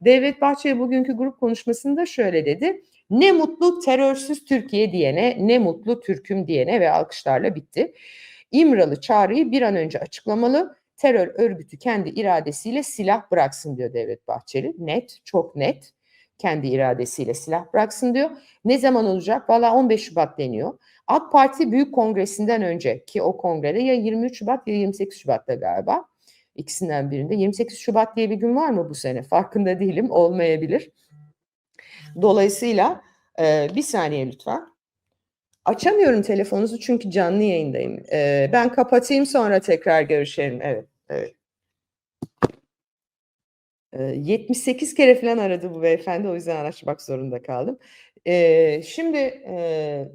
Devlet Bahçeli bugünkü grup konuşmasında şöyle dedi. Ne mutlu terörsüz Türkiye diyene, ne mutlu Türk'üm diyene ve alkışlarla bitti. İmralı çağrıyı bir an önce açıklamalı. Terör örgütü kendi iradesiyle silah bıraksın diyor Devlet Bahçeli. Net, çok net. Kendi iradesiyle silah bıraksın diyor. Ne zaman olacak? Valla 15 Şubat deniyor. AK Parti Büyük Kongresi'nden önce ki o kongrede ya 23 Şubat ya 28 Şubat'ta galiba. İkisinden birinde. 28 Şubat diye bir gün var mı bu sene? Farkında değilim. Olmayabilir. Dolayısıyla e, bir saniye lütfen. Açamıyorum telefonunuzu çünkü canlı yayındayım. E, ben kapatayım sonra tekrar görüşelim. Evet, evet. E, 78 kere falan aradı bu beyefendi o yüzden açmak zorunda kaldım. E, şimdi e,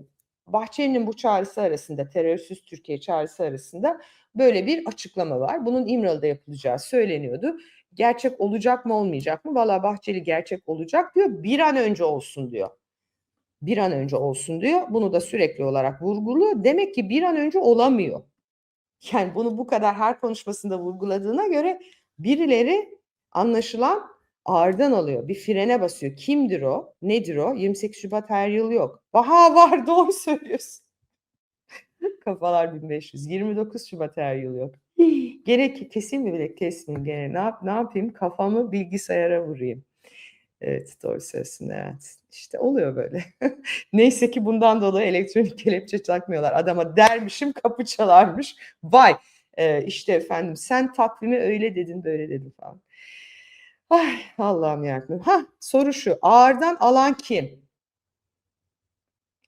Bahçeli'nin bu çağrısı arasında, terörsüz Türkiye çağrısı arasında böyle bir açıklama var. Bunun İmralı'da yapılacağı söyleniyordu. Gerçek olacak mı olmayacak mı? Valla Bahçeli gerçek olacak diyor. Bir an önce olsun diyor. Bir an önce olsun diyor. Bunu da sürekli olarak vurguluyor. Demek ki bir an önce olamıyor. Yani bunu bu kadar her konuşmasında vurguladığına göre birileri anlaşılan ağırdan alıyor. Bir frene basıyor. Kimdir o? Nedir o? 28 Şubat her yıl yok. Baha var doğru söylüyorsun. Kafalar 1500. 29 Şubat her yıl yok. Gerek keseyim mi bile kesmeyeyim gene. Ne, yap, ne yapayım? Kafamı bilgisayara vurayım. Evet doğru söylüyorsun evet. İşte oluyor böyle. Neyse ki bundan dolayı elektronik kelepçe takmıyorlar. Adama dermişim kapı çalarmış. Vay ee, işte efendim sen takvimi öyle dedin böyle dedin falan. Ay Allah'ım yarabbim. Ha soru şu. Ağırdan alan kim?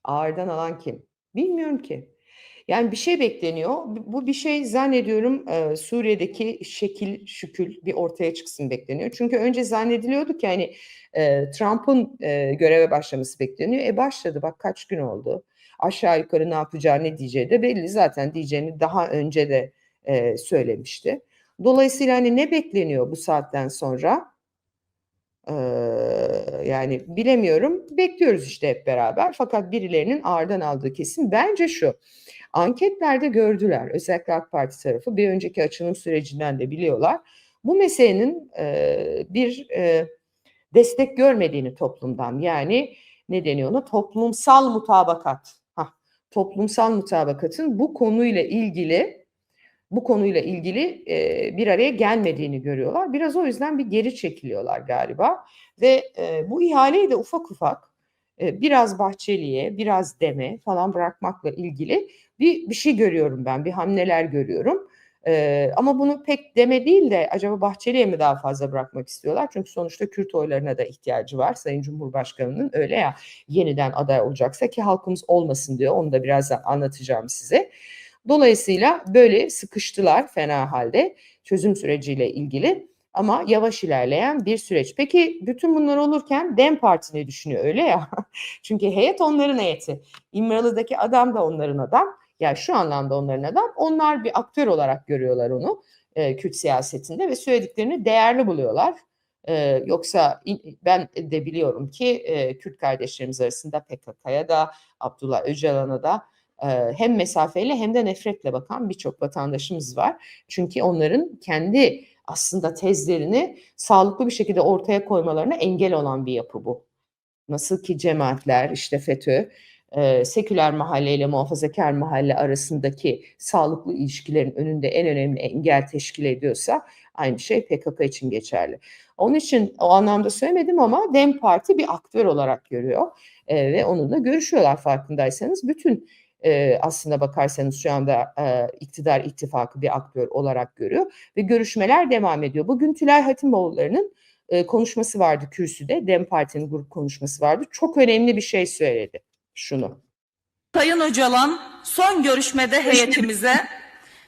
Ağırdan alan kim? Bilmiyorum ki. Yani bir şey bekleniyor. Bu bir şey zannediyorum e, Suriye'deki şekil şükül bir ortaya çıksın bekleniyor. Çünkü önce zannediliyordu ki hani e, Trump'ın e, göreve başlaması bekleniyor. E başladı bak kaç gün oldu. Aşağı yukarı ne yapacağı ne diyeceği de belli. Zaten diyeceğini daha önce de e, söylemişti. Dolayısıyla hani ne bekleniyor bu saatten sonra? Ee, yani bilemiyorum. Bekliyoruz işte hep beraber. Fakat birilerinin ağırdan aldığı kesin. Bence şu. Anketlerde gördüler. Özellikle AK Parti tarafı bir önceki açılım sürecinden de biliyorlar. Bu meselenin e, bir e, destek görmediğini toplumdan. Yani ne deniyor ona? Toplumsal mutabakat. Hah, toplumsal mutabakatın bu konuyla ilgili bu konuyla ilgili e, bir araya gelmediğini görüyorlar. Biraz o yüzden bir geri çekiliyorlar galiba ve e, bu ihaleyi de ufak ufak e, biraz Bahçeli'ye, biraz Deme falan bırakmakla ilgili bir bir şey görüyorum ben, bir hamleler görüyorum. E, ama bunu pek Deme değil de acaba Bahçeli'ye mi daha fazla bırakmak istiyorlar? Çünkü sonuçta Kürt oylarına da ihtiyacı var Sayın Cumhurbaşkanı'nın öyle ya yeniden aday olacaksa ki halkımız olmasın diyor. Onu da birazdan anlatacağım size. Dolayısıyla böyle sıkıştılar fena halde çözüm süreciyle ilgili ama yavaş ilerleyen bir süreç. Peki bütün bunlar olurken Dem Parti ne düşünüyor öyle ya? Çünkü heyet onların heyeti. İmralı'daki adam da onların adam. Yani şu anlamda onların adam. Onlar bir aktör olarak görüyorlar onu e, Kürt siyasetinde ve söylediklerini değerli buluyorlar. Ee, yoksa in, ben de biliyorum ki e, Kürt kardeşlerimiz arasında PKK'ya da Abdullah Öcalan'a da hem mesafeyle hem de nefretle bakan birçok vatandaşımız var. Çünkü onların kendi aslında tezlerini sağlıklı bir şekilde ortaya koymalarına engel olan bir yapı bu. Nasıl ki cemaatler, işte FETÖ, seküler mahalle ile muhafazakar mahalle arasındaki sağlıklı ilişkilerin önünde en önemli engel teşkil ediyorsa aynı şey PKK için geçerli. Onun için o anlamda söylemedim ama DEM Parti bir aktör olarak görüyor ve onunla görüşüyorlar farkındaysanız. Bütün e, aslında bakarsanız şu anda e, iktidar ittifakı bir aktör olarak görüyor ve görüşmeler devam ediyor. Bugün Tülay Hatimoğulları'nın e, konuşması vardı kürsüde. Dem Parti'nin grup konuşması vardı. Çok önemli bir şey söyledi. Şunu. Sayın Öcalan son görüşmede heyetimize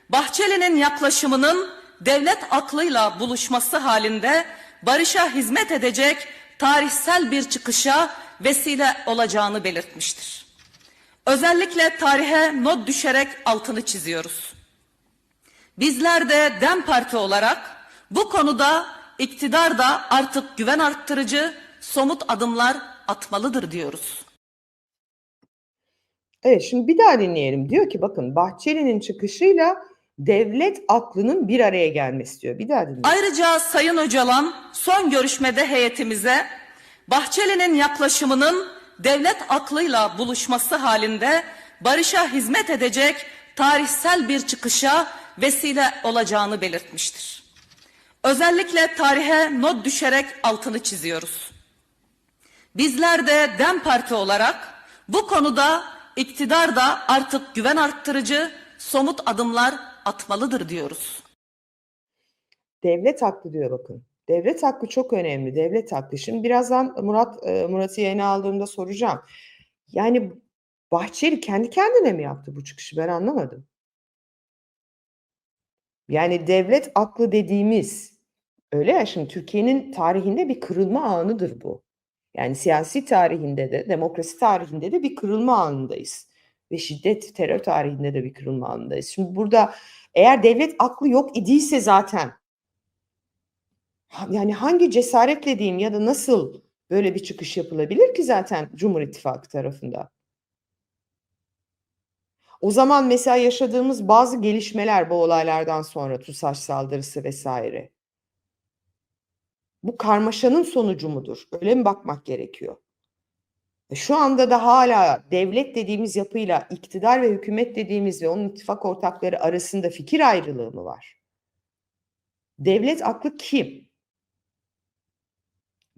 Bahçeli'nin yaklaşımının devlet aklıyla buluşması halinde barışa hizmet edecek tarihsel bir çıkışa vesile olacağını belirtmiştir. Özellikle tarihe not düşerek altını çiziyoruz. Bizler de DEM Parti olarak bu konuda iktidar da artık güven arttırıcı somut adımlar atmalıdır diyoruz. Evet şimdi bir daha dinleyelim. Diyor ki bakın Bahçeli'nin çıkışıyla devlet aklının bir araya gelmesi diyor. Bir daha dinleyin. Ayrıca Sayın Öcalan son görüşmede heyetimize Bahçeli'nin yaklaşımının devlet aklıyla buluşması halinde barışa hizmet edecek tarihsel bir çıkışa vesile olacağını belirtmiştir. Özellikle tarihe not düşerek altını çiziyoruz. Bizler de DEM Parti olarak bu konuda iktidar da artık güven arttırıcı somut adımlar atmalıdır diyoruz. Devlet haklı diyor bakın. Devlet hakkı çok önemli. Devlet hakkı. Şimdi birazdan Murat e, Murat'ı yayına aldığımda soracağım. Yani Bahçeli kendi kendine mi yaptı bu çıkışı? Ben anlamadım. Yani devlet aklı dediğimiz öyle ya şimdi Türkiye'nin tarihinde bir kırılma anıdır bu. Yani siyasi tarihinde de demokrasi tarihinde de bir kırılma anındayız. Ve şiddet terör tarihinde de bir kırılma anındayız. Şimdi burada eğer devlet aklı yok idiyse zaten yani hangi cesaretle diyeyim ya da nasıl böyle bir çıkış yapılabilir ki zaten Cumhur İttifakı tarafında? O zaman mesela yaşadığımız bazı gelişmeler bu olaylardan sonra TUSAŞ saldırısı vesaire. Bu karmaşanın sonucu mudur? Öyle mi bakmak gerekiyor? E Şu anda da hala devlet dediğimiz yapıyla iktidar ve hükümet dediğimiz ve onun ittifak ortakları arasında fikir ayrılığı mı var? Devlet aklı kim?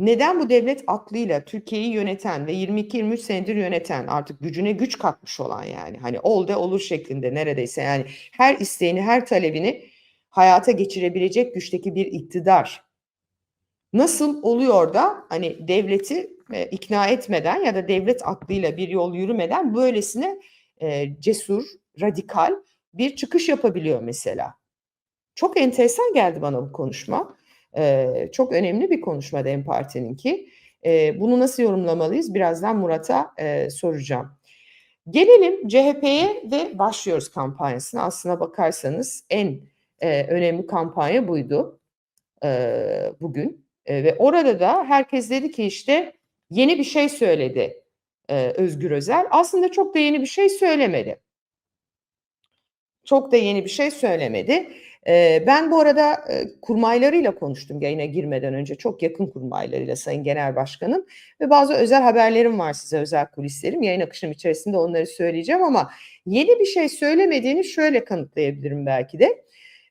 Neden bu devlet aklıyla Türkiye'yi yöneten ve 22-23 senedir yöneten artık gücüne güç katmış olan yani hani ol de olur şeklinde neredeyse yani her isteğini her talebini hayata geçirebilecek güçteki bir iktidar nasıl oluyor da hani devleti e, ikna etmeden ya da devlet aklıyla bir yol yürümeden böylesine e, cesur, radikal bir çıkış yapabiliyor mesela. Çok enteresan geldi bana bu konuşma. Ee, çok önemli bir konuşma DEM Parti'ninki. Ee, bunu nasıl yorumlamalıyız? Birazdan Murat'a e, soracağım. Gelelim CHP'ye ve başlıyoruz kampanyasına. Aslına bakarsanız en e, önemli kampanya buydu e, bugün. E, ve orada da herkes dedi ki işte yeni bir şey söyledi e, Özgür Özel. Aslında çok da yeni bir şey söylemedi. Çok da yeni bir şey söylemedi. Ben bu arada kurmaylarıyla konuştum yayına girmeden önce. Çok yakın kurmaylarıyla Sayın Genel Başkanım. Ve bazı özel haberlerim var size, özel kulislerim. Yayın akışım içerisinde onları söyleyeceğim ama yeni bir şey söylemediğini şöyle kanıtlayabilirim belki de.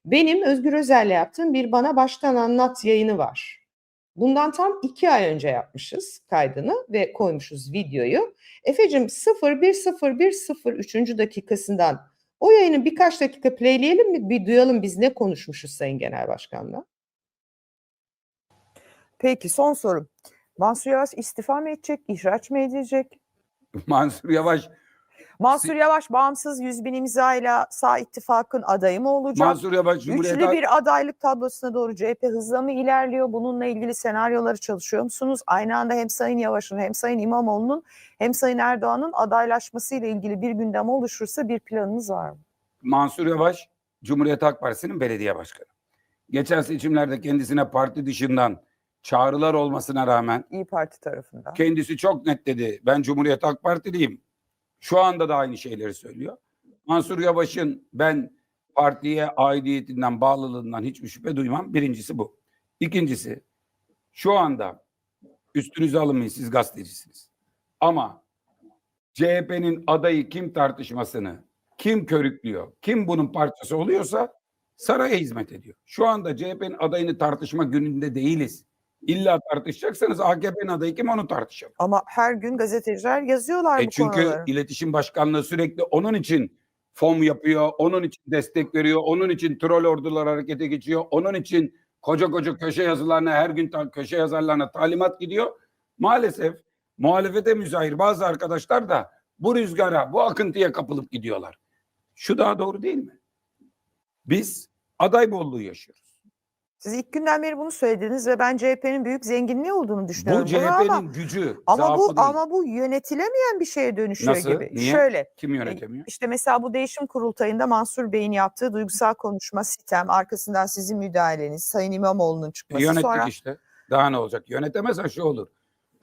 Benim Özgür Özel'le yaptığım bir Bana Baştan Anlat yayını var. Bundan tam iki ay önce yapmışız kaydını ve koymuşuz videoyu. Efe'cim 010103. dakikasından o yayını birkaç dakika playleyelim mi? Bir duyalım biz ne konuşmuşuz Sayın Genel Başkan'la. Peki son sorum. Mansur Yavaş istifa mı edecek, ihraç mı edilecek? Mansur Yavaş, Mansur Yavaş bağımsız 100 bin imzayla sağ ittifakın adayı mı olacak? Mansur Yavaş Cumhuriyet Üçlü bir adaylık tablosuna doğru CHP hızla mı ilerliyor? Bununla ilgili senaryoları çalışıyor musunuz? Aynı anda hem Sayın Yavaş'ın hem Sayın İmamoğlu'nun hem Sayın Erdoğan'ın adaylaşması ile ilgili bir gündem oluşursa bir planınız var mı? Mansur Yavaş Cumhuriyet Halk Partisi'nin belediye başkanı. Geçen seçimlerde kendisine parti dışından çağrılar olmasına rağmen İyi Parti tarafından. kendisi çok net dedi. Ben Cumhuriyet Halk Partiliyim. Şu anda da aynı şeyleri söylüyor. Mansur Yavaş'ın ben partiye aidiyetinden, bağlılığından hiçbir şüphe duymam. Birincisi bu. İkincisi şu anda üstünüze alınmayın siz gazetecisiniz. Ama CHP'nin adayı kim tartışmasını kim körüklüyor, kim bunun parçası oluyorsa saraya hizmet ediyor. Şu anda CHP'nin adayını tartışma gününde değiliz. İlla tartışacaksanız AKP'nin adayı kim onu tartışalım. Ama her gün gazeteciler yazıyorlar E bu çünkü konuları. iletişim başkanlığı sürekli onun için fon yapıyor, onun için destek veriyor, onun için troll ordular harekete geçiyor, onun için koca koca köşe yazılarına her gün köşe yazarlarına talimat gidiyor. Maalesef muhalefete müzahir bazı arkadaşlar da bu rüzgara, bu akıntıya kapılıp gidiyorlar. Şu daha doğru değil mi? Biz aday bolluğu yaşıyoruz. Siz ilk günden beri bunu söylediniz ve ben CHP'nin büyük zenginliği olduğunu Bu düşünüyorum. ama CHP'nin gücü, ama bu değil. ama bu yönetilemeyen bir şeye dönüşüyor Nasıl? gibi. Niye? Şöyle Kim yönetemiyor? işte mesela bu değişim kurultayında Mansur Bey'in yaptığı duygusal konuşma, sitem, arkasından sizin müdahaleniz, Sayın İmamoğlu'nun E, çıkması Yönettik sonra işte. Daha ne olacak? Yönetemezsen şu olur.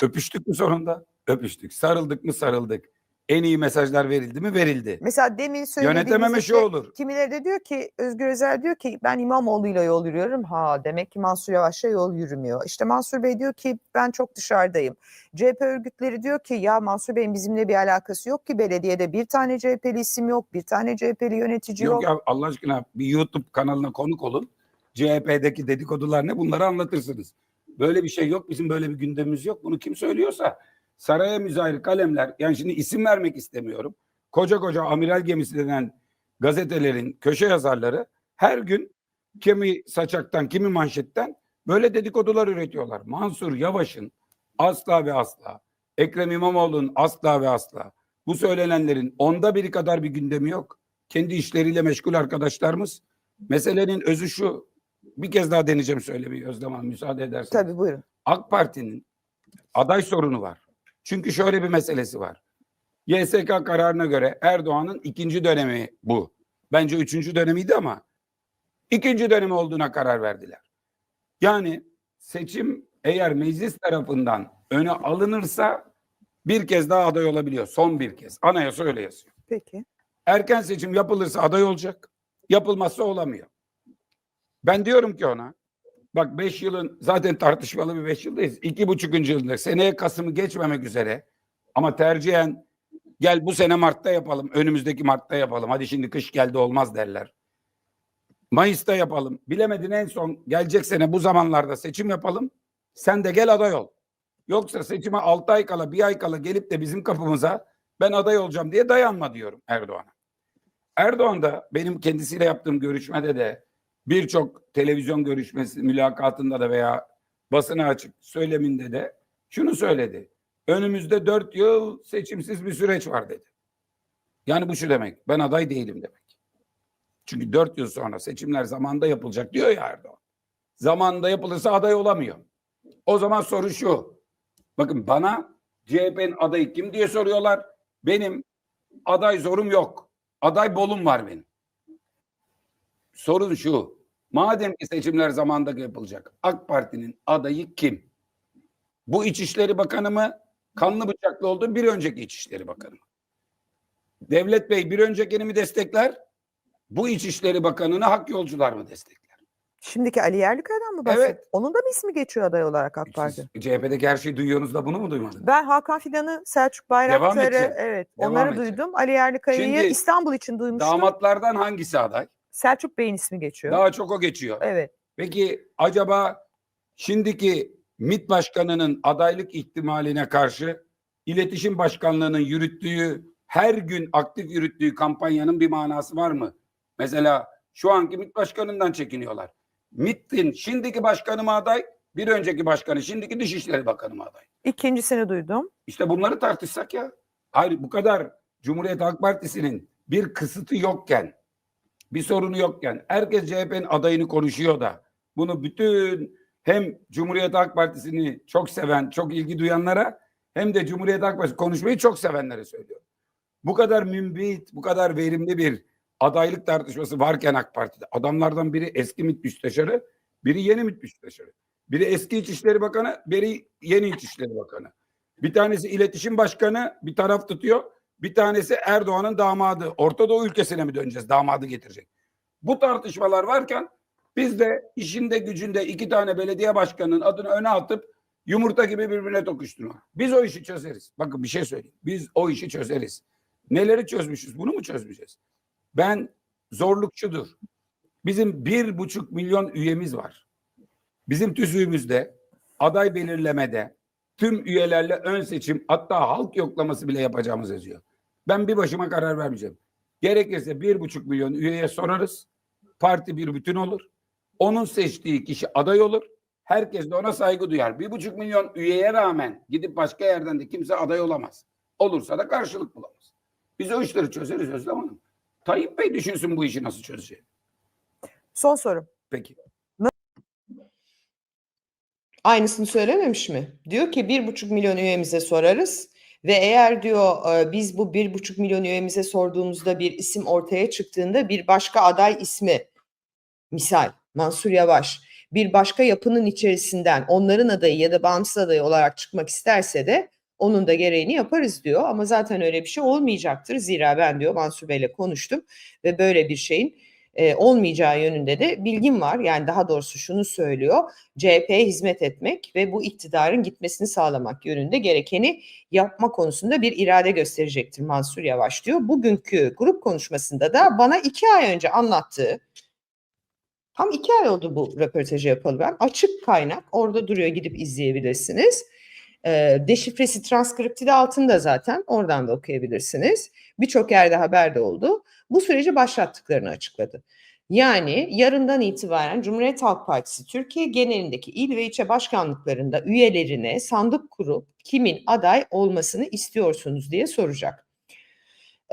Öpüştük mü sonunda? Öpüştük. Sarıldık mı sarıldık. En iyi mesajlar verildi mi? Verildi. Mesela demin söylediğiniz Yönetememe işte olur. kimileri de diyor ki Özgür Özel diyor ki ben İmamoğlu'yla yol yürüyorum. Ha demek ki Mansur Yavaş'la yol yürümüyor. İşte Mansur Bey diyor ki ben çok dışarıdayım. CHP örgütleri diyor ki ya Mansur Bey'in bizimle bir alakası yok ki belediyede bir tane CHP'li isim yok, bir tane CHP'li yönetici yok. Yok ya Allah aşkına bir YouTube kanalına konuk olun. CHP'deki dedikodular ne bunları anlatırsınız. Böyle bir şey yok. Bizim böyle bir gündemimiz yok. Bunu kim söylüyorsa saraya müzahir kalemler yani şimdi isim vermek istemiyorum. Koca koca amiral gemisi denen gazetelerin köşe yazarları her gün kimi saçaktan kimi manşetten böyle dedikodular üretiyorlar. Mansur Yavaş'ın asla ve asla Ekrem İmamoğlu'nun asla ve asla bu söylenenlerin onda biri kadar bir gündemi yok. Kendi işleriyle meşgul arkadaşlarımız. Meselenin özü şu. Bir kez daha deneyeceğim söylemeyi Özlem Hanım müsaade ederseniz. Tabii buyurun. AK Parti'nin aday sorunu var. Çünkü şöyle bir meselesi var. YSK kararına göre Erdoğan'ın ikinci dönemi bu. Bence üçüncü dönemiydi ama ikinci dönemi olduğuna karar verdiler. Yani seçim eğer meclis tarafından öne alınırsa bir kez daha aday olabiliyor. Son bir kez. Anayasa öyle yazıyor. Peki. Erken seçim yapılırsa aday olacak. Yapılmazsa olamıyor. Ben diyorum ki ona bak 5 yılın zaten tartışmalı bir 5 yıldayız. 2,5. yılında seneye Kasım'ı geçmemek üzere ama tercihen gel bu sene Mart'ta yapalım. Önümüzdeki Mart'ta yapalım. Hadi şimdi kış geldi olmaz derler. Mayıs'ta yapalım. Bilemedin en son gelecek sene bu zamanlarda seçim yapalım. Sen de gel aday ol. Yoksa seçime 6 ay kala bir ay kala gelip de bizim kapımıza ben aday olacağım diye dayanma diyorum Erdoğan'a. Erdoğan da benim kendisiyle yaptığım görüşmede de birçok televizyon görüşmesi mülakatında da veya basına açık söyleminde de şunu söyledi. Önümüzde dört yıl seçimsiz bir süreç var dedi. Yani bu şu demek. Ben aday değilim demek. Çünkü dört yıl sonra seçimler zamanda yapılacak diyor ya Erdoğan. Zamanında yapılırsa aday olamıyor. O zaman soru şu. Bakın bana CHP'nin adayı kim diye soruyorlar. Benim aday zorum yok. Aday bolum var benim. Sorun şu. Madem ki seçimler zamanda yapılacak. AK Parti'nin adayı kim? Bu İçişleri Bakanı mı? Kanlı bıçaklı olduğu bir önceki İçişleri Bakanı mı? Devlet Bey bir öncekini mi destekler? Bu İçişleri Bakanı'nı hak yolcular mı destekler? Şimdiki Ali Yerlikaya'dan mı bahsediyorsun? Evet. Onun da mı ismi geçiyor aday olarak AK Parti? Siz CHP'deki her şeyi duyuyorsunuz da bunu mu duymadınız? Ben Hakan Fidan'ı, Selçuk Devam Bayraktar'ı, evet Devam onları edeceğim. duydum. Ali Yerlikaya'yı Şimdi İstanbul için duymuştum. Damatlardan hangisi aday? Selçuk Bey'in ismi geçiyor. Daha çok o geçiyor. Evet. Peki acaba şimdiki MİT Başkanı'nın adaylık ihtimaline karşı İletişim Başkanlığı'nın yürüttüğü her gün aktif yürüttüğü kampanyanın bir manası var mı? Mesela şu anki MİT Başkanı'ndan çekiniyorlar. MİT'in şimdiki başkanı mı aday, bir önceki başkanı, şimdiki Dışişleri Bakanı mı aday? İkincisini duydum. İşte bunları tartışsak ya. Hayır bu kadar Cumhuriyet Halk Partisi'nin bir kısıtı yokken, bir sorunu yokken, herkes CHP'nin adayını konuşuyor da bunu bütün hem Cumhuriyet Halk Partisi'ni çok seven, çok ilgi duyanlara hem de Cumhuriyet Halk Partisi konuşmayı çok sevenlere söylüyor. Bu kadar mümbit, bu kadar verimli bir adaylık tartışması varken AK Parti'de adamlardan biri eski MİT müsteşarı, biri yeni MİT müsteşarı. Biri eski İçişleri Bakanı, biri yeni İçişleri Bakanı. Bir tanesi iletişim başkanı bir taraf tutuyor. Bir tanesi Erdoğan'ın damadı. Orta Doğu ülkesine mi döneceğiz? Damadı getirecek. Bu tartışmalar varken biz de işinde gücünde iki tane belediye başkanının adını öne atıp yumurta gibi birbirine tokuşturma. Biz o işi çözeriz. Bakın bir şey söyleyeyim. Biz o işi çözeriz. Neleri çözmüşüz? Bunu mu çözmeyeceğiz? Ben zorlukçudur. Bizim bir buçuk milyon üyemiz var. Bizim tüzüğümüzde aday belirlemede tüm üyelerle ön seçim hatta halk yoklaması bile yapacağımız yazıyor. Ben bir başıma karar vermeyeceğim. Gerekirse bir buçuk milyon üyeye sorarız. Parti bir bütün olur. Onun seçtiği kişi aday olur. Herkes de ona saygı duyar. Bir buçuk milyon üyeye rağmen gidip başka yerden de kimse aday olamaz. Olursa da karşılık bulamaz. Biz o işleri çözeriz Özlem Hanım. Tayyip Bey düşünsün bu işi nasıl çözeceğini. Son sorum. Peki. Aynısını söylememiş mi? Diyor ki bir buçuk milyon üyemize sorarız ve eğer diyor e, biz bu bir buçuk milyon üyemize sorduğumuzda bir isim ortaya çıktığında bir başka aday ismi misal Mansur Yavaş bir başka yapının içerisinden onların adayı ya da bağımsız adayı olarak çıkmak isterse de Onun da gereğini yaparız diyor ama zaten öyle bir şey olmayacaktır. Zira ben diyor Mansur Bey'le konuştum ve böyle bir şeyin e, olmayacağı yönünde de bilgim var. Yani daha doğrusu şunu söylüyor. CHP'ye hizmet etmek ve bu iktidarın gitmesini sağlamak yönünde gerekeni yapma konusunda bir irade gösterecektir Mansur Yavaş diyor. Bugünkü grup konuşmasında da bana iki ay önce anlattığı Tam iki ay oldu bu röportajı yapalı ben. Açık kaynak orada duruyor gidip izleyebilirsiniz. Ee, deşifresi transkripti de altında zaten oradan da okuyabilirsiniz. Birçok yerde haber de oldu. Bu süreci başlattıklarını açıkladı. Yani yarından itibaren Cumhuriyet Halk Partisi Türkiye genelindeki il ve ilçe başkanlıklarında üyelerine sandık kurup kimin aday olmasını istiyorsunuz diye soracak.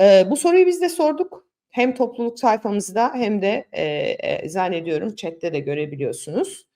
Ee, bu soruyu biz de sorduk. Hem topluluk sayfamızda hem de e, e, zannediyorum chatte de görebiliyorsunuz.